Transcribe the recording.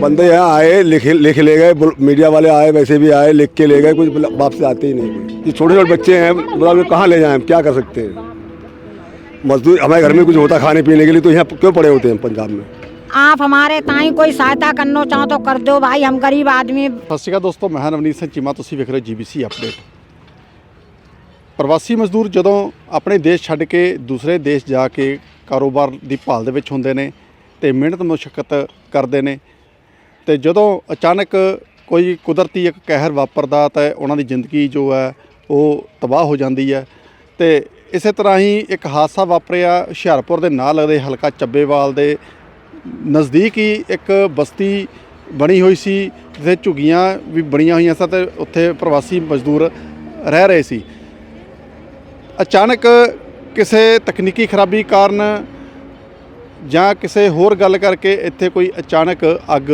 बंदे यहाँ आए लिख लिख ले गए बुल- मीडिया वाले आए वैसे भी आए लिख के ले गए कुछ वापस आते ही नहीं कोई ये छोटे छोटे बच्चे हैं मतलब ये कहाँ ले जाएं हम क्या कर सकते हैं मजदूर हमारे घर में कुछ होता खाने पीने के लिए तो यहाँ क्यों पड़े होते हैं पंजाब में आप हमारे ताई कोई सहायता करना चाहो तो कर दो भाई हम गरीब आदमी ਸਤਿ ਸ਼੍ਰੀ ਅਕਾਲ ਦੋਸਤੋ ਮੈਂ ਹਾਂ ਨਵਨੀਤ ਸਿੰਘ ਚੀਮਾ ਤੁਸੀਂ ਵੇਖ ਰਹੇ ਹੋ ਜੀਬੀਸੀ ਅਪਡੇਟ ਪ੍ਰਵਾਸੀ ਮਜ਼ਦੂਰ ਜਦੋਂ ਆਪਣੇ ਦੇਸ਼ ਛੱਡ ਕੇ ਦੂਸਰੇ ਦੇਸ਼ ਜਾ ਕੇ ਕਾਰੋਬਾਰ ਦੀ ਭਾਲ ਦੇ ਵਿੱਚ ਹੁੰਦੇ ਨੇ ਤੇ ਮਿਹਨਤ ਮੁਸ਼ਕਲ ਕਰਦੇ ਨੇ ਤੇ ਜਦੋਂ ਅਚਾਨਕ ਕੋਈ ਕੁਦਰਤੀ ਇੱਕ ਕਹਿਰ ਵਾਪਰਦਾ ਤਾਂ ਉਹਨਾਂ ਦੀ ਜ਼ਿੰਦਗੀ ਜੋ ਹੈ ਉਹ ਤਬਾਹ ਹੋ ਜਾਂਦੀ ਹੈ। ਤੇ ਇਸੇ ਤਰ੍ਹਾਂ ਹੀ ਇੱਕ ਹਾਦਸਾ ਵਾਪਰਿਆ ਹੁਸ਼ਿਆਰਪੁਰ ਦੇ ਨਾਲ ਲੱਗਦੇ ਹਲਕਾ ਚੱਬੇਵਾਲ ਦੇ ਨਜ਼ਦੀਕ ਹੀ ਇੱਕ ਬਸਤੀ ਬਣੀ ਹੋਈ ਸੀ, ਜਿੱਥੇ ਝੁੱਗੀਆਂ ਵੀ ਬਣੀਆਂ ਹੋਈਆਂ ਸਨ ਤੇ ਉੱਥੇ ਪ੍ਰਵਾਸੀ ਮਜ਼ਦੂਰ ਰਹਿ ਰਹੇ ਸੀ। ਅਚਾਨਕ ਕਿਸੇ ਤਕਨੀਕੀ ਖਰਾਬੀ ਕਾਰਨ ਜਾਂ ਕਿਸੇ ਹੋਰ ਗੱਲ ਕਰਕੇ ਇੱਥੇ ਕੋਈ ਅਚਾਨਕ ਅੱਗ